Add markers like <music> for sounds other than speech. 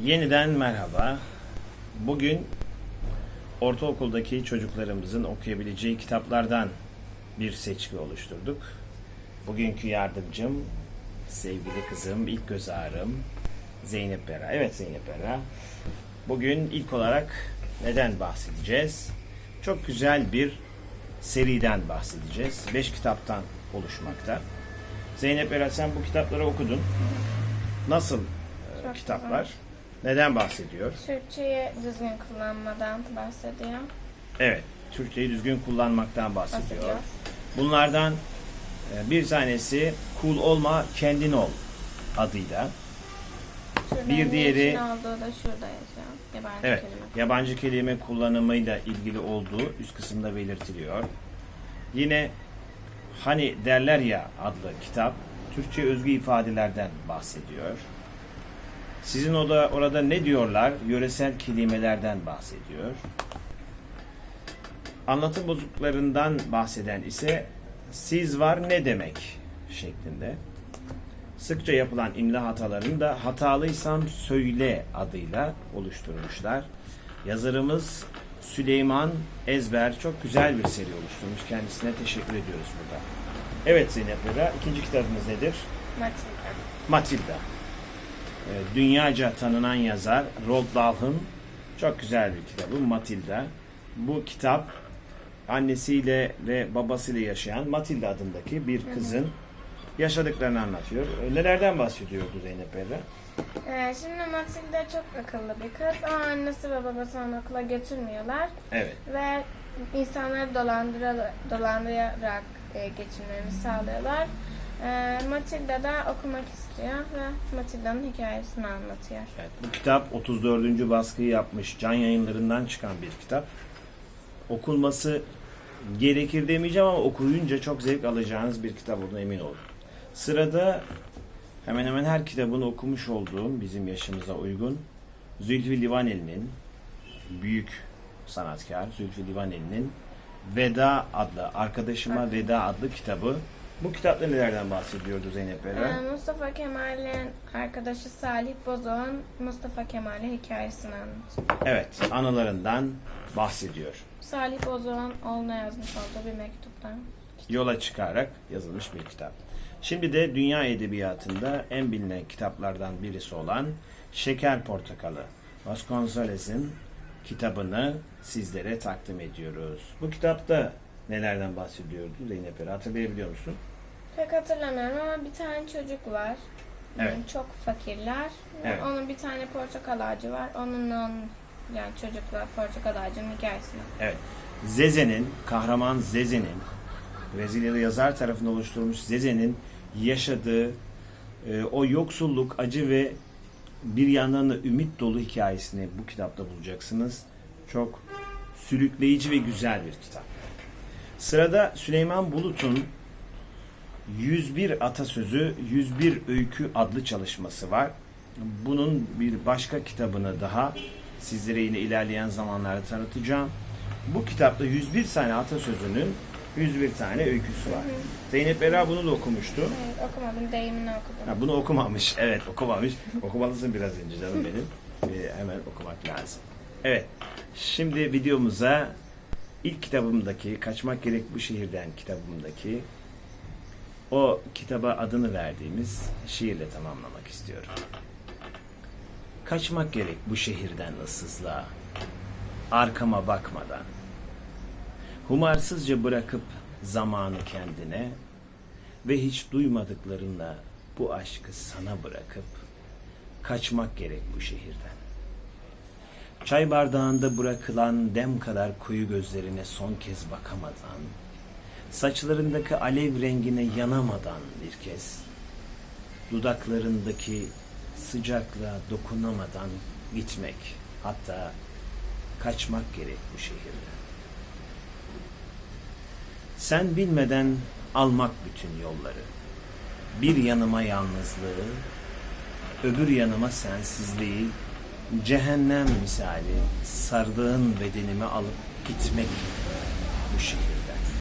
Yeniden merhaba. Bugün ortaokuldaki çocuklarımızın okuyabileceği kitaplardan bir seçki oluşturduk. Bugünkü yardımcım, sevgili kızım, ilk göz ağrım Zeynep Bera. Evet Zeynep Bera. Bugün ilk olarak neden bahsedeceğiz? Çok güzel bir seriden bahsedeceğiz. Beş kitaptan oluşmakta. Zeynep Bera sen bu kitapları okudun. Nasıl e, Çok kitaplar? Neden bahsediyor? Türkçeyi düzgün kullanmadan bahsediyor. Evet, Türkçeyi düzgün kullanmaktan bahsediyor. bahsediyor. Bunlardan e, bir tanesi Kul Olma Kendin Ol adıyla. Şurada Bir diğeri- olduğu da şurada yazıyor. Yabancı Evet, kelime. yabancı kelime kullanımıyla ilgili olduğu üst kısımda belirtiliyor. Yine Hani Derler Ya adlı kitap Türkçe özgü ifadelerden bahsediyor. Sizin o da orada ne diyorlar? Yöresel kelimelerden bahsediyor. Anlatım bozukluklarından bahseden ise siz var ne demek şeklinde. Sıkça yapılan imla hatalarını da hatalıysam söyle adıyla oluşturmuşlar. Yazarımız Süleyman Ezber çok güzel bir seri oluşturmuş. Kendisine teşekkür ediyoruz burada. Evet Zeynep Bera, ikinci kitabımız nedir? Matilda. Matilda. Ee, Dünyaca tanınan yazar Roald Dahl'ın çok güzel bir kitabı Matilda. Bu kitap annesiyle ve babasıyla yaşayan Matilda adındaki bir kızın yaşadıklarını anlatıyor. Ee, Nelerden bahsediyordu Zeynep Berra? Ee, şimdi Matilda çok akıllı bir kız ama annesi ve babası onu okula götürmüyorlar. Evet. Ve insanları dolandırarak, dolandırarak e, geçinmelerini sağlıyorlar. Ee, Matilda da okumak istiyor ve Matilda'nın hikayesini anlatıyor. evet. Bu kitap 34. baskıyı yapmış. Can yayınlarından çıkan bir kitap. Okunması gerekir demeyeceğim ama okuyunca çok zevk alacağınız bir kitap olduğuna emin olun. Sırada hemen hemen her kitabını okumuş olduğum bizim yaşımıza uygun Zülfü Livaneli'nin büyük sanatkar Zülfü Livaneli'nin Veda adlı Arkadaşıma Veda adlı kitabı. Bu kitapta nelerden bahsediyordu Zeynep Bera? Ee, Mustafa Kemal'in arkadaşı Salih Bozok'un Mustafa Kemal'e hikayesini anlatıyor. Evet, anılarından bahsediyor. Salih Bozok'un oğluna yazmış olduğu bir mektuptan. Yola çıkarak yazılmış bir kitap. Şimdi de dünya edebiyatında en bilinen kitaplardan birisi olan Şeker Portakalı. Vasconceles'in kitabını sizlere takdim ediyoruz. Bu kitapta nelerden bahsediyordu Zeynep Eri? Hatırlayabiliyor musun? Pek hatırlamıyorum ama bir tane çocuk var. Yani Evet. çok fakirler. Ve Evet. Onun bir tane portakal ağacı var. Onunla onun, yani çocukla portakal ağacının hikayesini. Evet. Zeze'nin, kahraman Zeze'nin, Brezilyalı yazar tarafından oluşturulmuş Zeze'nin yaşadığı e, o yoksulluk, acı ve bir yandan da ümit dolu hikayesini bu kitapta bulacaksınız. Çok sürükleyici ve güzel bir kitap. Sırada Süleyman Bulut'un 101 Atasözü, 101 Öykü adlı çalışması var. Bunun bir başka kitabını daha sizlere yine ilerleyen zamanlarda tanıtacağım. Bu kitapta 101 tane atasözünün 101 tane öyküsü var. Zeynep Bera bunu da okumuştu. Evet, okumadım, deyimini okudum. Ha, bunu okumamış. <laughs> Evet okumamış. Okumalısın biraz önce canım benim. Ee, hemen okumak lazım. Evet. Şimdi videomuza ilk kitabımdaki Kaçmak Gerek Bu Şehirden kitabımdaki o kitaba adını verdiğimiz şiirle tamamlamak istiyorum. Kaçmak gerek bu şehirden ıssızlığa, arkama bakmadan. Humarsızca bırakıp zamanı kendine ve hiç duymadıklarınla bu aşkı sana bırakıp kaçmak gerek bu şehirden. Çay bardağında bırakılan dem kadar koyu gözlerine son kez bakamadan, saçlarındaki alev rengine yanamadan bir kez, dudaklarındaki sıcaklığa dokunamadan gitmek, hatta kaçmak gerek bu şehirden. Sen bilmeden almak bütün yolları. Bir yanıma yalnızlığı, öbür yanıma sensizliği, cehennem misali sardığın bedenimi alıp gitmek bu şehirden.